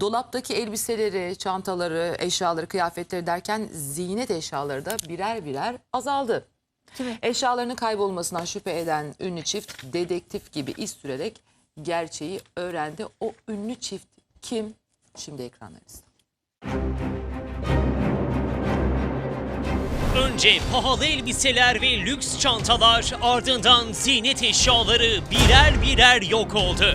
dolaptaki elbiseleri, çantaları, eşyaları, kıyafetleri derken ziynet eşyaları da birer birer azaldı. Eşyalarının kaybolmasından şüphe eden ünlü çift dedektif gibi iz sürerek gerçeği öğrendi. O ünlü çift kim? Şimdi ekranlarınızda. Önce pahalı elbiseler ve lüks çantalar ardından ziynet eşyaları birer birer yok oldu.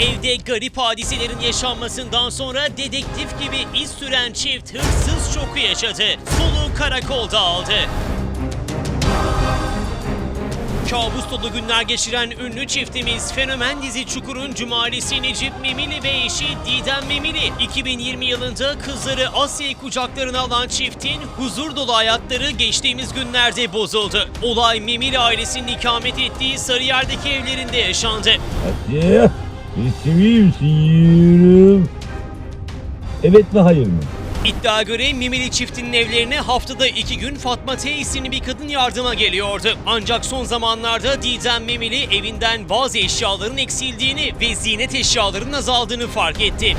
Evde garip hadiselerin yaşanmasından sonra dedektif gibi iz süren çift hırsız şoku yaşadı. Soluğu karakolda aldı. Kabus dolu günler geçiren ünlü çiftimiz fenomen dizi Çukur'un cumalisi Necip Memili ve eşi Didem Memili 2020 yılında kızları Asya'yı kucaklarına alan çiftin huzur dolu hayatları geçtiğimiz günlerde bozuldu. Olay Memili ailesinin ikamet ettiği Sarıyer'deki evlerinde yaşandı. Hadi. Musun yiyorum? Evet mi hayır mı? İddia göre Mimili çiftinin evlerine haftada iki gün Fatma T isimli bir kadın yardıma geliyordu. Ancak son zamanlarda Didem Memili evinden bazı eşyaların eksildiğini ve ziynet eşyalarının azaldığını fark etti.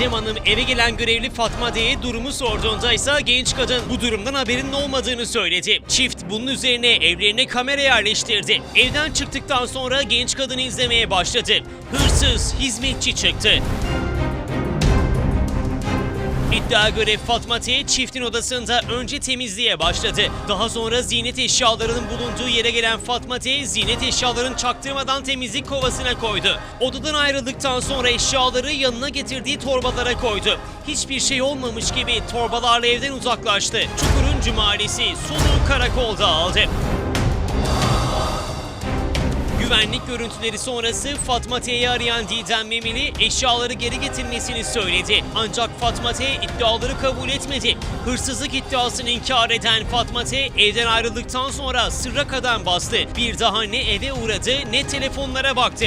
Didem Hanım eve gelen görevli Fatma D'ye durumu sorduğunda ise genç kadın bu durumdan haberinin olmadığını söyledi. Çift bunun üzerine evlerine kamera yerleştirdi. Evden çıktıktan sonra genç kadını izlemeye başladı. Hırsız hizmetçi çıktı. İddia göre Fatma T çiftin odasında önce temizliğe başladı. Daha sonra ziynet eşyalarının bulunduğu yere gelen Fatma T ziynet eşyalarını çaktırmadan temizlik kovasına koydu. Odadan ayrıldıktan sonra eşyaları yanına getirdiği torbalara koydu. Hiçbir şey olmamış gibi torbalarla evden uzaklaştı. Çukur'un cumalisi soluğu karakolda aldı. Güvenlik görüntüleri sonrası Fatma T'yi arayan Didem Memili eşyaları geri getirmesini söyledi. Ancak Fatma T iddiaları kabul etmedi. Hırsızlık iddiasını inkar eden Fatma T evden ayrıldıktan sonra sırra kadem bastı. Bir daha ne eve uğradı ne telefonlara baktı.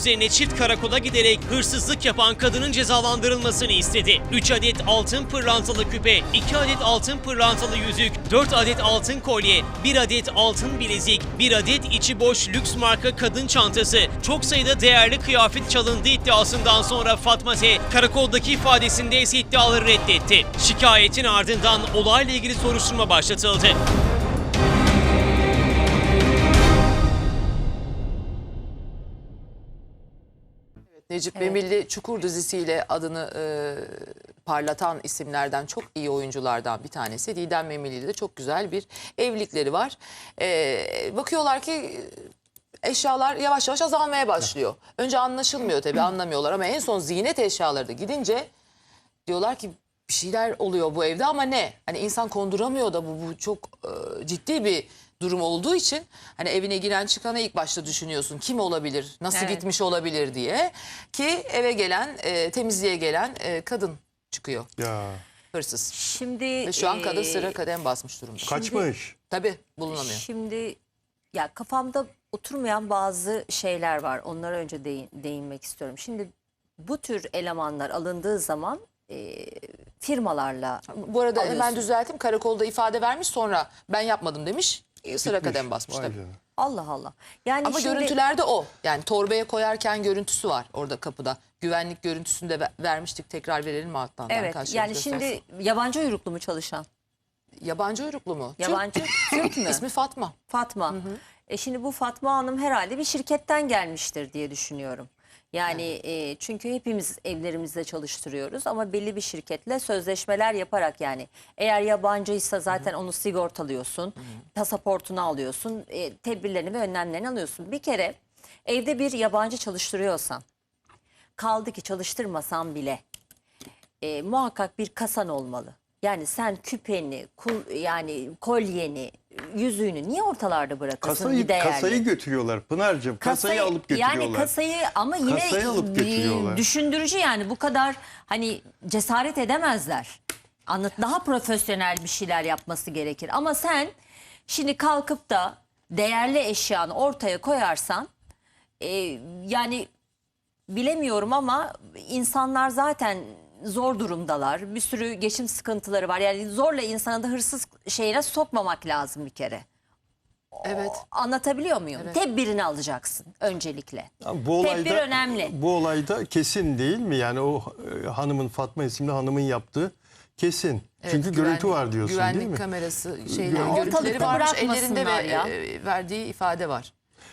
Üzerine çift karakola giderek hırsızlık yapan kadının cezalandırılmasını istedi. 3 adet altın pırlantalı küpe, 2 adet altın pırlantalı yüzük, 4 adet altın kolye, 1 adet altın bilezik, 1 adet içi boş lüks marka kadın çantası, çok sayıda değerli kıyafet çalındığı iddiasından sonra Fatma T. karakoldaki ifadesinde ise iddiaları reddetti. Şikayetin ardından olayla ilgili soruşturma başlatıldı. Necip Memilli Çukur dizisiyle adını e, parlatan isimlerden çok iyi oyunculardan bir tanesi. Didem Memilli de çok güzel bir evlilikleri var. E, bakıyorlar ki eşyalar yavaş yavaş azalmaya başlıyor. Önce anlaşılmıyor tabii anlamıyorlar ama en son ziynet eşyaları da gidince diyorlar ki bir şeyler oluyor bu evde ama ne? Hani insan konduramıyor da bu, bu çok e, ciddi bir durum olduğu için hani evine giren çıkana ilk başta düşünüyorsun kim olabilir, nasıl Evet. gitmiş olabilir diye ki eve gelen e, temizliğe gelen e, kadın çıkıyor Ya hırsız. Şimdi Ve şu an kadın eee, sıra kadem basmış durumda. kaçmış. Tabii bulunamıyor. Şimdi ya kafamda oturmayan bazı şeyler var. Onlara önce değin- değinmek istiyorum. Şimdi bu tür elemanlar alındığı zaman eee, firmalarla Bu arada hemen alıyorsun. düzelteyim karakolda ifade vermiş sonra ben yapmadım demiş e, sıra kadem basmış Vay tabii. canına. Allah Allah. Yani Ama şimdi, görüntülerde o. Yani torbaya koyarken görüntüsü var orada kapıda. Güvenlik görüntüsünü de ve- vermiştik. Tekrar verelim mi? Evet yani göstersin. şimdi yabancı uyruklu mu çalışan? Yabancı uyruklu mu? Yabancı Türk mü? İsmi Fatma. Fatma. E şimdi bu Fatma Hanım herhalde bir şirketten gelmiştir diye düşünüyorum. Yani e, çünkü hepimiz evlerimizde çalıştırıyoruz ama belli bir şirketle sözleşmeler yaparak yani eğer yabancıysa zaten onu sigortalıyorsun, pasaportunu alıyorsun, e, tedbirlerini ve önlemlerini alıyorsun. Bir kere evde bir yabancı çalıştırıyorsan kaldı ki çalıştırmasan bile e, muhakkak bir kasan olmalı. Yani sen küpeni, kul, yani kolyeni, yüzüğünü niye ortalarda bırakırsın Kasayı, bir değerli? kasayı götürüyorlar Pınar'cığım. Kasayı, alıp götürüyorlar. Yani kasayı ama yine Kasayı alıp e, götürüyorlar. düşündürücü yani bu kadar hani cesaret edemezler. Anlat daha profesyonel bir şeyler yapması gerekir. Ama sen şimdi kalkıp da değerli eşyanı ortaya koyarsan e, yani bilemiyorum ama insanlar zaten zor durumdalar. Bir sürü geçim sıkıntıları var. Yani zorla insanı da hırsız şeyine sokmamak lazım bir kere. Evet. Anlatabiliyor muyum? Tedbirini alacaksın öncelikle. Bu olayda, Tedbir önemli. Bu olayda kesin değil mi? Yani o e, hanımın Fatma isimli hanımın yaptığı kesin. Evet, Çünkü güvenlik- görüntü var diyorsun güvenlik değil mi? kamerası şeyleri, Güvenlik- görüntüleri Ortalıkta varmış ellerinde ve bırakmasınlar ya. e, verdiği ifade var.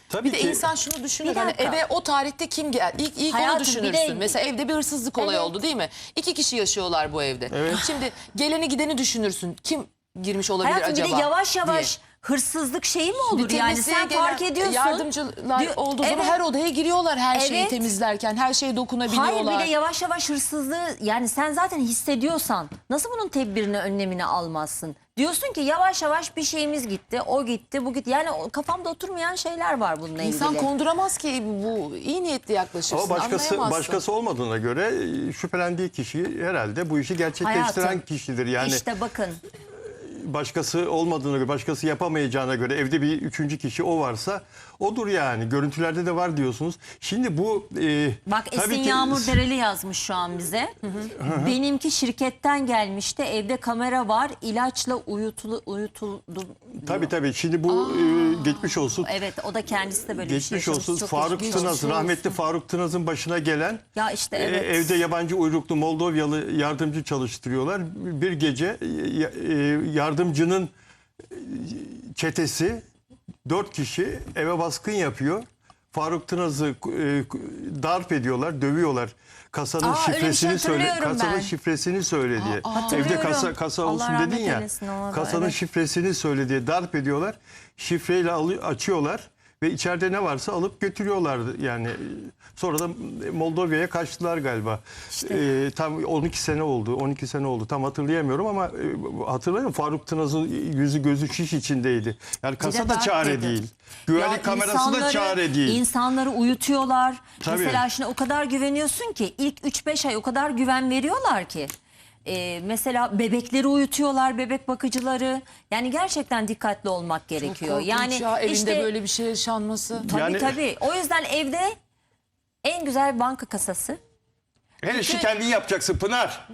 Tabii Bir de ki insan şunu düşünür Bir hani dakika. eve o tarihte kim gel ilk ilk Hayatım, onu bir düşünürsün. de- Mesela evde bir hırsızlık olayı Evet. oldu değil mi? İki kişi yaşıyorlar bu evde. Şimdi geleni gideni düşünürsün. Kim girmiş olabilir Hayatım acaba? bir de yavaş yavaş diye. Hırsızlık şeyi mi olur Bir yani temizliğe sen gelen fark ediyorsun. Yardımcılar Diyor- olduğu zaman Evet. her odaya giriyorlar her şeyi Evet. temizlerken. Her şeye dokunabiliyorlar. Hayır bir de yavaş yavaş hırsızlığı yani sen zaten hissediyorsan nasıl bunun tedbirini önlemini almazsın? Diyorsun ki yavaş yavaş bir şeyimiz gitti, o gitti, bu gitti. Yani o- kafamda oturmayan şeyler var bununla İnsan ilgili. konduramaz ki bu iyi niyetli yaklaşırsın. ama başkası anlayamazsın. başkası olmadığına göre e, şüphelendiği kişi herhalde bu işi gerçekleştiren Hayatım, kişidir. Yani İşte bakın başkası olmadığına göre, başkası yapamayacağına göre evde bir üçüncü kişi o varsa odur yani. Görüntülerde de var diyorsunuz. Şimdi bu e, bak Esin ki- Yağmur Dereli yazmış şu an bize. Benimki şirketten gelmişti. Evde kamera var. ilaçla uyutulu, uyutuldu. Tabii tabii. Şimdi bu e, geçmiş olsun. Evet o da kendisi de böyle bir şey Geçmiş yaşamış. olsun Çok Faruk Tınaz, rahmetli Faruk Tınaz'ın başına gelen Ya işte e, evet. evde yabancı uyruklu Moldovyalı yardımcı çalıştırıyorlar. Bir gece e, e, yardımcının e, çetesi dört kişi eve baskın yapıyor. Faruk Tınaz'ı e, darp ediyorlar, dövüyorlar. Kasanın Aa, şey şifresini söyle, hatırlıyorum kasanın ben. şifresini söyle diye. Evde Hatırlıyorum. kasa kasa Allah olsun dedin ya. Kasanın evet. şifresini söyle diye darp ediyorlar. Şifreyle açıyorlar ve içeride ne varsa alıp götürüyorlardı. Yani sonra da Moldova'ya kaçtılar galiba. Ee, tam 12 sene oldu. 12 sene oldu. Tam hatırlayamıyorum ama e, hatırlıyorum Faruk Tınaz'ın yüzü gözü şiş içindeydi. Yani kasa da çare dedi. değil. Güvenlik Ya kamerası da çare değil. İnsanları uyutuyorlar. Tabii. Mesela şimdi o kadar güveniyorsun ki ilk 3-5 ay o kadar güven veriyorlar ki. Ee, mesela bebekleri uyutuyorlar, bebek bakıcıları. Yani gerçekten dikkatli olmak gerekiyor. Korkunç yani ya evinde işte böyle bir şey yaşanması. tabii Yani- tabii. O yüzden evde en güzel banka kasası. Her işi kendin yapacaksın Pınar.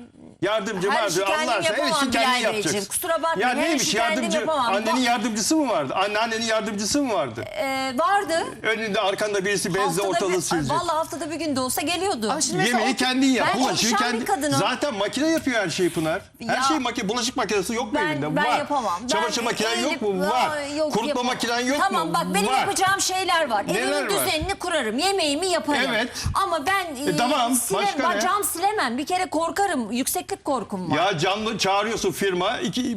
Yardımcı Her vardı işi kendim Allah aşkına her yapamam kendin Bilal Beyciğim. yapacaksın. Kusura bakmayın, Ya her neymiş işi kendim yardımcı? yapamam. Annenin Ba- yardımcısı mı vardı? Anneannenin yardımcısı mı vardı? Ee, vardı. Önünde arkanda birisi bezle Haftada ortalığı bir- silecek. Vallahi haftada bir gün de olsa geliyordu. Ama şimdi mesela Yemeği o- kendin yap. Ben çalışan kendi. bir kadınım. Zaten makine yapıyor her şeyi Pınar. Her Ya- şey makine. Bulaşık makinesi yok mu Ben, evinde? ben var. yapamam. Ben Çamaşır makinen yok mu? Var. Yok, Kurutma yapamam. makinen yok tamam, mu? bak benim var. yapacağım şeyler var. Neler Evimin var? düzenini kurarım. Yemeğimi yaparım. Evet. Ama ben E, tamam, sile- başka ne? cam silemem. Bir kere korkarım. Yükseklik korkum var. Ya canlı çağırıyorsun firma. iki,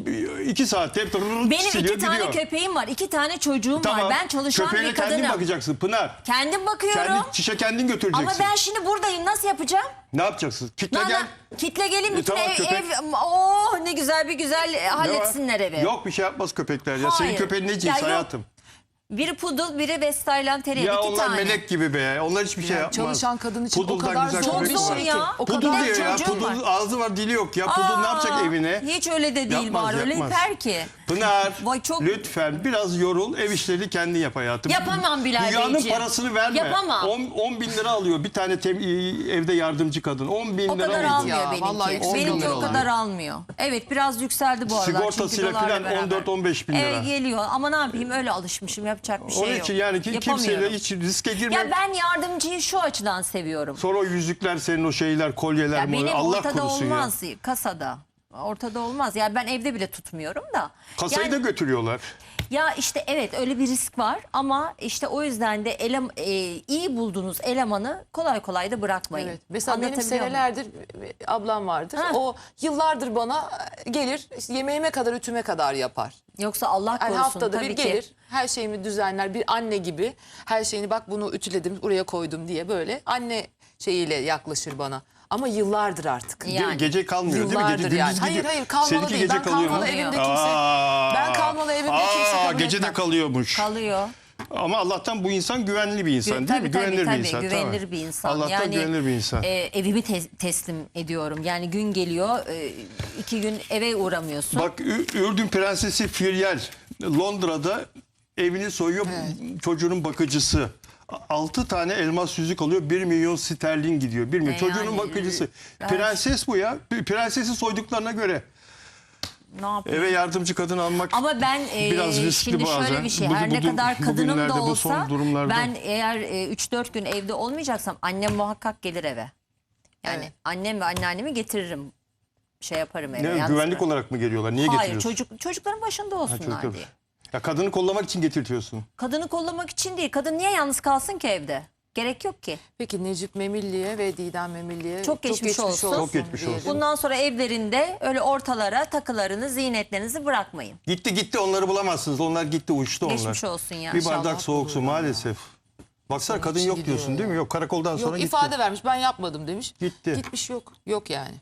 iki saatte benim iki tane gidiyor. köpeğim var. iki tane çocuğum Tamam. var. Ben çalışan Köpeğine bir kadınım. kendin bakacaksın Pınar. Kendim bakıyorum. Kendi, çişe kendin götüreceksin. Ama ben şimdi buradayım. Nasıl yapacağım? Ne yapacaksın? Kitle Bana gel. kitle gelin E, bütün tamam, ev, köpek. ev- Oh ne güzel bir güzel halletsinler evi. Yok bir şey yapmaz köpekler ya. Senin köpeğin ne Ya cins yok. Biri pudul, biri West Tayland Terrier. Ya iki onlar tane. melek gibi be. Onlar hiçbir şey yapmaz. çalışan kadın için o Puduldan kadar güzel zor köpek bir var. şey ya. ki. O Pudul kadar diyor ya. çocuğum Pudul var. ağzı var dili yok ya. Pudul ne yapacak evine? Hiç öyle de değil Yapmaz, var. Öyle yapmaz. yeter ki. Pınar Vay çok- lütfen biraz yorul ev işleri kendin yap hayatım. Yapamam Bilal Dünyanın Beyciğim. parasını verme. Yapamam. 10, 10 bin lira alıyor bir tane tem- evde yardımcı kadın. 10 bin O lira kadar alıyor. almıyor Ya, vallahi benimki. yüksek Benimki o kadar almıyor. Evet biraz yükseldi bu aralar. Sigortasıyla çünkü dolarla filan beraber. 14-15 bin lira. Evet geliyor ama ne yapayım öyle alışmışım yapacak bir şey Onun yok. için yani ki kimseyle hiç riske girme. Ya ben yardımcıyı şu açıdan seviyorum. Sonra o yüzükler senin o şeyler kolyeler Ya benim Allah ortada korusun ya. olmaz kasada. Ortada olmaz. Yani ben evde bile tutmuyorum da. Kasayı Yani- da götürüyorlar. Ya işte evet öyle bir risk var ama işte o yüzden de elem, e, iyi bulduğunuz elemanı kolay kolay da bırakmayın. Evet. Mesela benim Anlatabiliyor muyum? senelerdir ablam vardır. Ha. O yıllardır bana gelir işte yemeğime kadar ütüme kadar yapar. Yoksa Allah Yani korusun haftada tabii bir ki. gelir her şeyimi düzenler bir anne gibi her şeyini bak bunu ütüledim buraya koydum diye böyle anne şeyiyle yaklaşır bana. Ama yıllardır artık. Yani. Ge- Gece kalmıyor değil mi? Yıllardır Gece gündüz yani. gidiyor. Hayır hayır kalmalı Seninki değil. gece Ben kalıyor kalmalı mu? evimde kimse. Aa, Ben kalmalı evimde kimse aa, kabul Gece de etmem. kalıyormuş. Kalıyor. Ama Allah'tan bu insan güvenli bir insan değil mi? tabii, Güvenilir tabii, bir insan. güvenilir tamam. bir insan. Allah'tan yani, güvenilir bir insan. e, evimi te- teslim ediyorum. Yani gün geliyor e, iki gün eve uğramıyorsun. Bak Ü- Ürdün Prensesi Firyal Londra'da evini soyuyor çocuğunun bakıcısı. 6 tane elmas yüzük alıyor 1 milyon sterlin gidiyor. 1 milyon. E Çocuğunun yani, bakıcısı. evet. Prenses bu ya. Prensesi soyduklarına göre. Ne yapayım? Eve yardımcı kadın almak Ama ben e, Biraz riskli şimdi şöyle bazen. bir şey Bu- her ne bu- kadar kadınım bugünlerde, da bu olsa durumlarda. ben eğer e, 3-4 gün evde olmayacaksam annem muhakkak gelir eve. Yani Evet. annem ve anneannemi getiririm. Şey yaparım eve. ne, güvenlik olarak mı geliyorlar? Niye Hayır getiriyorsun? çocuk, çocukların başında Ha, olsunlar çocuklar. diye. Ya kadını kollamak için getirtiyorsun. Kadını kollamak için değil. Kadın niye yalnız kalsın ki evde? Gerek yok ki. Peki Necip Memilli'ye ve Didem Memilli'ye Çok geçmiş olsun. Çok geçmiş diyelim. olsun. Bundan sonra evlerinde öyle ortalara takılarını, ziynetlerinizi bırakmayın. Gitti gitti onları bulamazsınız. Onlar gitti uçtu onlar. Geçmiş olsun ya. Bir bardak soğuk su maalesef. Baksana kadın için yok gidiyor diyorsun ya. değil mi? Yok karakoldan sonra Yok gitti. ifade vermiş ben yapmadım demiş. Gitti. Gitmiş yok. Yok yani.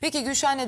Peki Gülşen ne